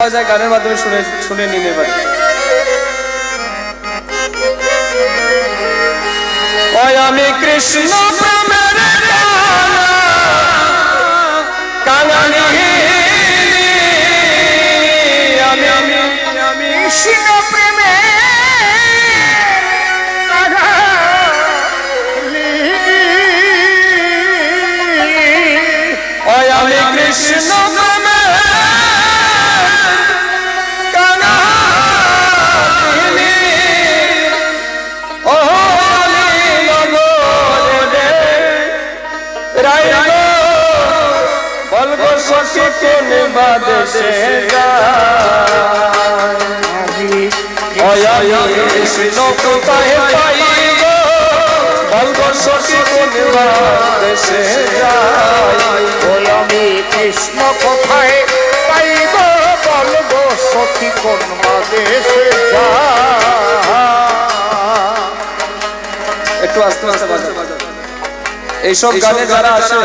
পাওয়া যায় গানের মাধ্যমে শুনে শুনে নিন এবার। আমি কৃষ্ণ কৃষ্ণ কোন বাদেশে কোথায় পাইব। বলব সখী কোন দেশে যায়। ওই আমি কৃষ্ণ কোথায় পাইব। বলব সখী কোন দেশে একটু আস্তে আস্তে এইসব গানে যারা আসে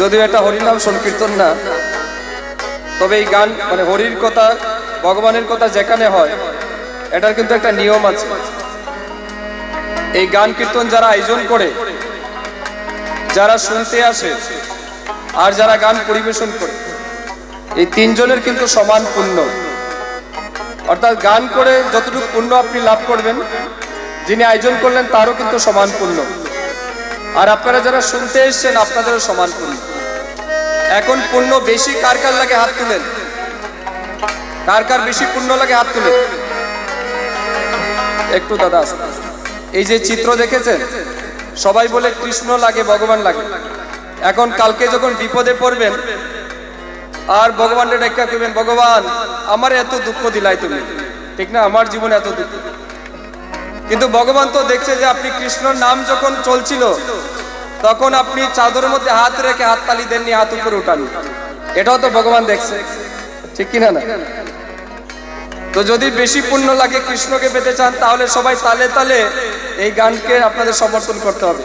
যদিও এটা হরিনাম সংকীর্তন না, তবে এই গান মানে হরির কথা, ভগবানের কথা যেখানে হয়, এটার কিন্তু একটা নিয়ম আছে। এই গান কীর্তন যারা আয়োজন করে, যারা শুনতে আসে, আর যারা গান পরিবেশন করে, এই তিনজনের কিন্তু সমান পুণ্য। অর্থাৎ গান করে যতটুকু পুণ্য আপনি লাভ করবেন, যিনি আয়োজন করলেন তারও কিন্তু সমান পুণ্য। আর আপনারা যারা শুনতে এসছেন, আপনাদেরও সমান পুণ্য এখন পুণ্য বেশি কার কার লাগে হাত তুলেন? কার কার বেশি পুণ্য লাগে হাত তুলেন? একটু দাদা। এই যে চিত্র দেখেছেন? সবাই বলে কৃষ্ণ লাগে, ভগবান লাগে। এখন কালকে যখন বিপদে পড়বেন, আর ভগবানের ডেকা করবেন ভগবান, আমার এত দুঃখ দিলাই তুমি। ঠিক না? আমার জীবনে এত দুঃখ। কিন্তু ভগবান তো দেখছে যে আপনি কৃষ্ণর নাম যখন চলছিল, তখন আপনি চাদরের মধ্যে হাত রেখে হাত তালি দেননি, হাত উপরে উঠানি। এটাও তো ভগবান দেখছে। ঠিক কিনা না? তো যদি বেশি পুণ্য লাগে কৃষ্ণকে পেতে চান, তাহলে সবাই তালে তালে এই গানকে আপনাদের সমর্থন করতে হবে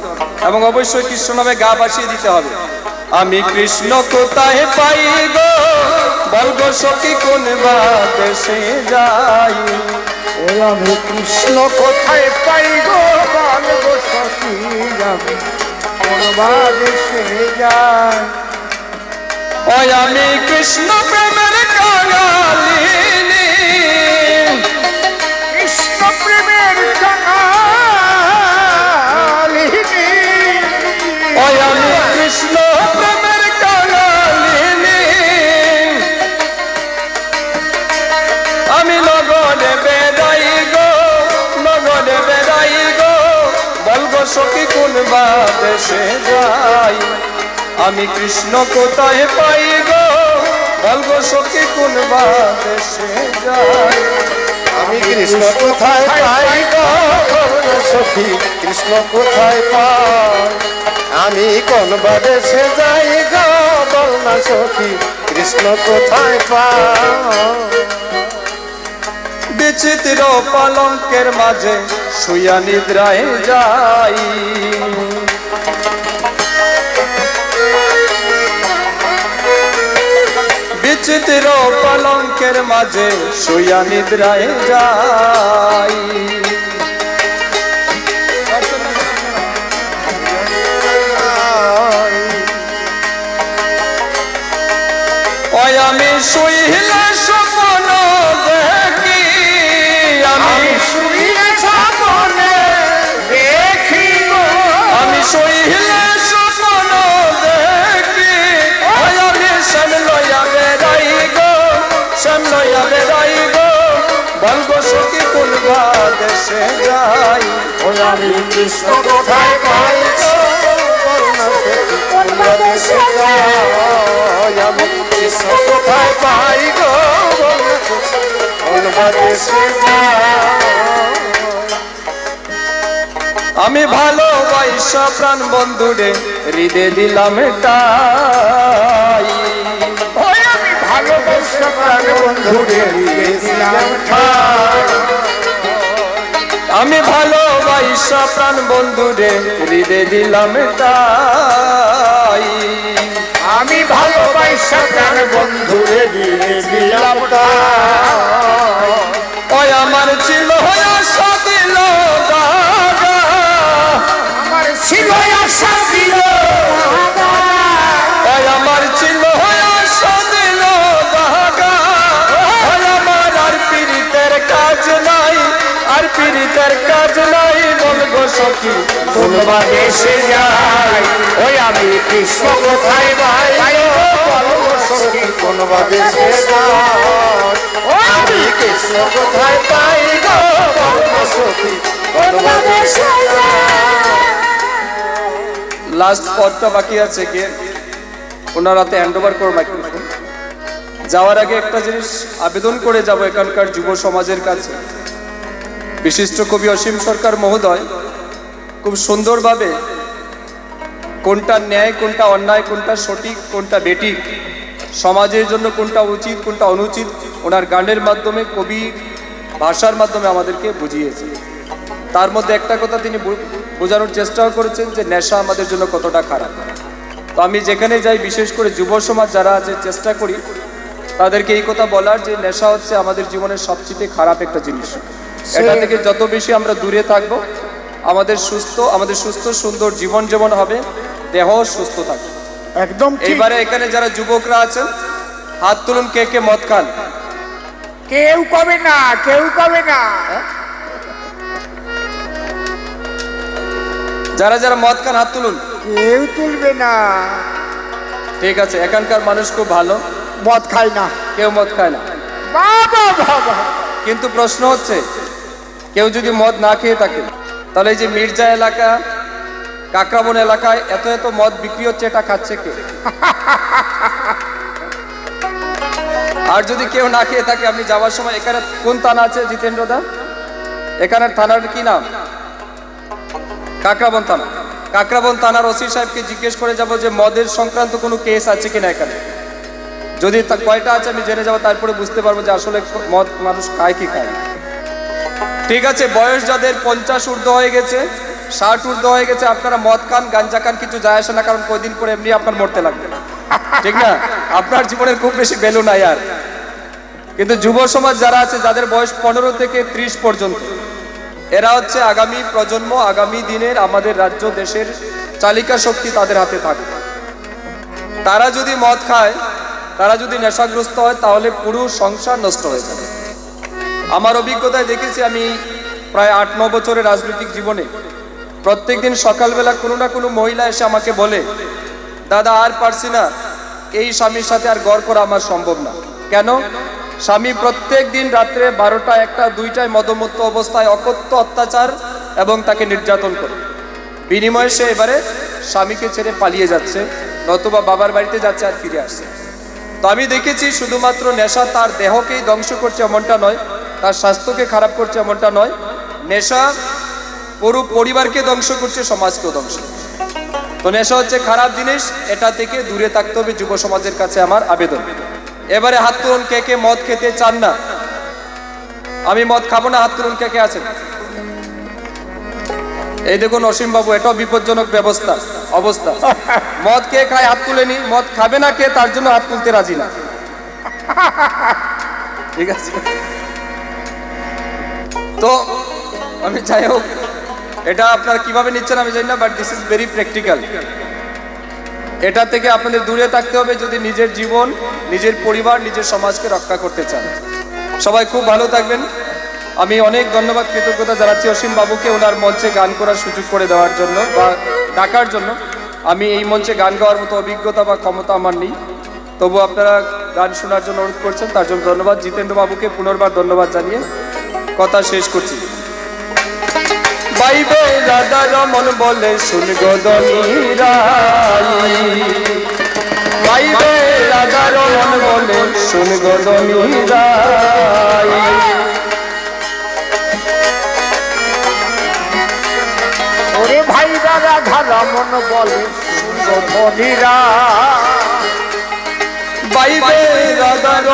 এবং অবশ্যই কৃষ্ণ নামে গা বাসিয়ে দিতে হবে। আমি কৃষ্ণ কোথায় পাই গো? বলগো সখী কোন বা দেশে যাই ওই আমি কৃষ্ণ, কোথায় পাইব বলব সখী আমি? কোন দেশে যাই ও আমি কৃষ্ণ প্রেমের কাঙালিনী সখী কোন বা দেশে যাই। আমি কৃষ্ণ কোথায় পাই গো? বলগো সখী, কোন বা দেশে যাই? আমি কৃষ্ণ কোথায় পাই গো সখী, কৃষ্ণ কোথায় পাই? আমি কোন বাদেশে যাই গো? বল না সখী, কৃষ্ণ কোথায় পাই? বিচিত্র পালঙ্কের মাঝে শুয়া নিদ্রায় যাই। বিচিত্র পালঙ্কের মাঝে শুয়া নিদ্রায় যাই। আমি শুইলে আমি কৃষ্ণ কোথায় পাই আমি কৃষ্ণ পাই গো? আমি ভালোবাসা প্রাণ বন্ধুরে হৃদে দিলাম তাই আমি ভালোবাসা প্রাণ বন্ধুরে দিয়েছিলাম ঠাই আমি ভালোবাসা প্রাণ বন্ধুরে হৃদে দিলাম তাই। আমি ভালোবাসা প্রাণ বন্ধুরে দিয়ে দিলাম তাই। ওই আমার ছিল আশা দিল আমার ছিল আশা দিল আমার ছিল আশা দিল আমার আর পীড়িতের কাজ নাই আর পীড়িতের কাজ সখী কোনবা দেশে যাই। ওই আমি কৃষ্ণ কোথায় ভাই বলব সখী কোনবা দেশে যাই। আমি কৃষ্ণ কোথায় পাই গো? বলব সখী কোনবা দেশে লাস্ট পদটা বাকি আছে কে? ওনার হাতে হ্যান্ড ওভার করো মাইক্রোফোন যাওয়ার আগে একটা জিনিস আবেদন করে যাব এখানকার যুব সমাজের কাছে। বিশিষ্ট কবি অসীম সরকার মহোদয় খুব সুন্দরভাবে কোনটা ন্যায় কোনটা অন্যায় কোনটা সঠিক কোনটা বেঠিক সমাজের জন্য কোনটা উচিত কোনটা অনুচিত ওনার গানের মাধ্যমে কবি ভাষার মাধ্যমে আমাদেরকে বুঝিয়েছে। তার মধ্যে একটা কথা তিনি বোঝানোর চেষ্টাও করেছেন যে নেশা আমাদের জন্য কতটা খারাপ। তো আমি যেখানে যাই বিশেষ করে যুব সমাজ যারা আছে চেষ্টা করি তাদেরকে এই কথা বলার যে নেশা হচ্ছে আমাদের জীবনের সবচেয়ে খারাপ একটা জিনিস। এটা থেকে যত বেশি আমরা দূরে থাকব আমাদের সুস্থ আমাদের সুস্থ সুন্দর জীবন যেমন হবে দেহ সুস্থ থাকবে। একদম ঠিক। এইবারে এখানে যারা যুবকরা আছেন হাত তুলুন কে কে মদ খান। কেউ কবে না কেউ কবে না। যারা যারা মদ খান হাত তুলুন। কেউ তুলবে না। ঠিক আছে এখানকার মানুষ খুব ভালো। মদ খায় না। কেউ মদ খায় না। বাবা বাবা। কিন্তু প্রশ্ন হচ্ছে কেউ যদি মদ না খেয়ে থাকে তাহলে এই যে মির্জা এলাকা কাকরাবন এলাকায় এত এত মদ বিক্রি হচ্ছে, এটা খাচ্ছে কে? আর যদি কেউ না খেয়ে থাকে, আপনি যাওয়ার সময় এখানে কোন থানা আছে, জিতেন্দ্র দা? এখানের থানার কি নাম? কাকরাবন থানা। কাকরাবন থানার ওসি সাহেবকে জিজ্ঞেস করে যাব যে মদের সংক্রান্ত কোনো কেস আছে কিনা এখানে। যদি কয়টা আছে, আমি জেনে যাব, তারপরে বুঝতে পারব যে আসলে মদ মানুষ খায় কি খায়। ঠিক আছে, বয়স যাদের পঞ্চাশ ঊর্ধ্ব হয়ে গেছে, ষাট ঊর্ধ্ব হয়ে গেছে, আপনারা মদ খান, গাঞ্জা খান, কিছু যায় আসে না, কারণ কয়দিন পরে এমনি আপনার মরতে লাগবে ঠিক না? আপনার জীবনের খুব বেশি ভ্যালু নাই আর। কিন্তু যুব সমাজ যারা আছে, যাদের বয়স পনেরো থেকে ত্রিশ পর্যন্ত, এরা হচ্ছে আগামী প্রজন্ম, আগামী দিনের আমাদের রাজ্য, দেশের চালিকা শক্তি তাদের হাতে থাকবে তারা যদি মদ খায়, তারা যদি নেশাগ্রস্ত হয়, তাহলে পুরো সংসার নষ্ট হয়ে যাবে। আমার অভিজ্ঞতায় দেখেছি আমি প্রায় আট, ন বছরের রাজনৈতিক জীবনে। প্রত্যেক দিন সকালবেলা কোনো না কোনো মহিলা এসে আমাকে বলে, দাদা, আর পারছি না। এই স্বামীর সাথে আর গড় করা আমার সম্ভব না। কেন? স্বামী প্রত্যেক দিন রাত্রে বারোটা, একটা, দুইটায় মদমত্ত অবস্থায় অকথ্য অত্যাচার এবং তাকে নির্যাতন করে। বিনিময়ে সে এবারে স্বামীকে ছেড়ে পালিয়ে যাচ্ছে, নতুবা বাবার বাড়িতে যাচ্ছে আর ফিরে আসছে। তো আমি দেখেছি শুধুমাত্র নেশা তার দেহকেই ধ্বংস করছে এমনটা নয় তার স্বাস্থ্যকে খারাপ করছে এমনটা নয়। নেশা পুরো পরিবারকে ধ্বংস করছে, সমাজকেও ধ্বংস। তো নেশা হচ্ছে খারাপ জিনিস, এটা থেকে দূরে থাকতে হবে যুব সমাজের কাছে আমার আবেদন। এবারে হাত তুলুন কে কে মদ খেতে চান না। আমি মদ খাব না, হাত তুলুন কে কে আছেন। এই দেখুন অসীম বাবু এটাও বিপজ্জনক ব্যবস্থা, অবস্থা। মদ কে খায়, হাত তুলেনি, মদ খাবে না কে, তার জন্য হাত তুলতে রাজি না। ঠিক আছে? তো আমি যাই হোক, এটা আপনারা কীভাবে নিচ্ছেন আমি জানি না but this is very practical এটা থেকে আপনাদের দূরে থাকতে হবে যদি নিজের জীবন, নিজের পরিবার, নিজের সমাজকে রক্ষা করতে চান। সবাই খুব ভালো থাকবেন। আমি অনেক ধন্যবাদ, কৃতজ্ঞতা জানাচ্ছি অসীম বাবুকে, ওনার মঞ্চে গান করার সুযোগ করে দেওয়ার জন্য বা ডাকার জন্য। আমি এই মঞ্চে গান গাওয়ার মতো অভিজ্ঞতা বা ক্ষমতা আমার নেই। তবু আপনারা গান শোনার জন্য অনুরোধ করছেন, তার জন্য ধন্যবাদ। জিতেন্দ্র বাবুকে পুনর্বার ধন্যবাদ জানিয়ে কথা শেষ করছি। বাইবে রাধা রমন বলে, শুন বাইবে রাধা রমন বলে, শুন গদনীরা ওরে ভাই দাদা মন বলে বাইবে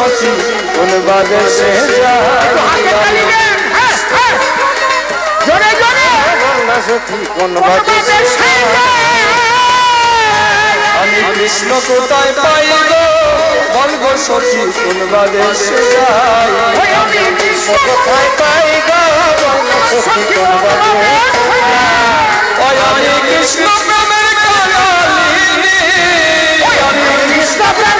সখী কোন জোরে বলনা সখী কোন বাদেশে আমি কৃষ্ণ কোথায় পাই বলব সখী কোন বাদেশে যাই আমি কৃষ্ণ কোথায় পাই গো? বলনা সখী কোন বাদেশে আমি কৃষ্ণ প্রেমের কাঙালিনী আমি কৃষ্ণ প্রেমের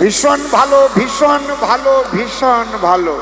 ভীষণ ভালো ভীষণ ভালো ভীষণ ভালো।